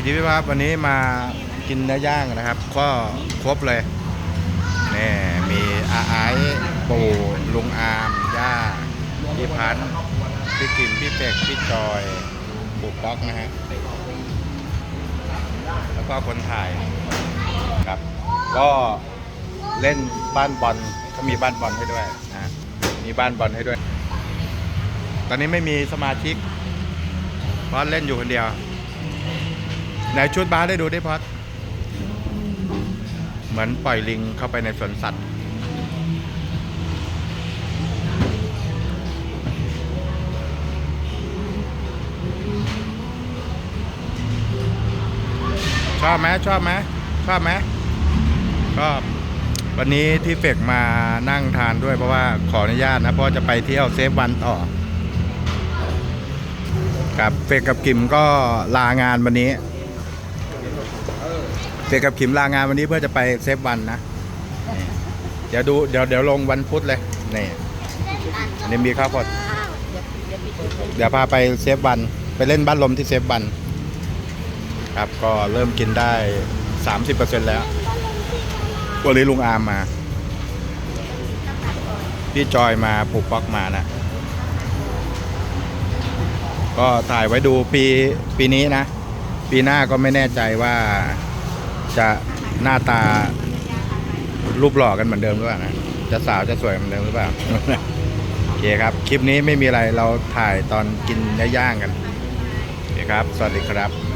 สิทธิพิพัฒน์วันนี้มากินเนื้อย่างนะครับ ก็ครบเลยนี่มีอาไอซ์ปู่ลุงอามย่าพี่พันธ์พี่กิมพี่เป็กพี่จอยปู่ป๊อกนะฮะแล้วก็คนถ่ายครับ ก็เล่นบ้านบอลเขามีบ้านบอลให้ด้วยนะฮะมีบ้านบอลให้ด้วย ตอนนี้ไม่มีสมาชิกเพราะเล่นอยู่คนเดียว ไหนชุดบาสได้ดูได้พอดเหมือนปล่อยลิงเข้าไปในสวนสัตว์ชอบไหมชอบไหมชอบไหมชอบวันนี้ที่เฟกมานั่งทานด้วยเพราะว่าขออนุญาตนะเพราะจะไปเที่ยวเซฟวันต่อกับเฟกกับกิมก็ลางานวันนี้ เฟกกับกิมลางานวันนี้เพื่อจะไปเซฟวันนะ เดี๋ยวดูเดี๋ยวเดี๋ยวลงวันพุธเลย นี่นี่มีข้าวโพดเดี๋ยวพาไปเซฟวัน ไปเล่นบ้านลมที่เซฟวัน ครับก็เริ่มกินได้30%แล้ววันนี้ลุงอามมา พี่จอยมาผูกป๊อกมานะ ก็ถ่ายไว้ดูปีปีนี้นะ ปีหน้าก็ไม่แน่ใจว่า จะหน้าตารูปหล่อกันเหมือนเดิมหรือเปล่านะจะสาวจะสวยเหมือนเดิมหรือเปล่าโอเคครับ คลิปนี้ไม่มีอะไรเราถ่ายตอนกินเนื้อย่างกันโอเคครับ สวัสดีครับ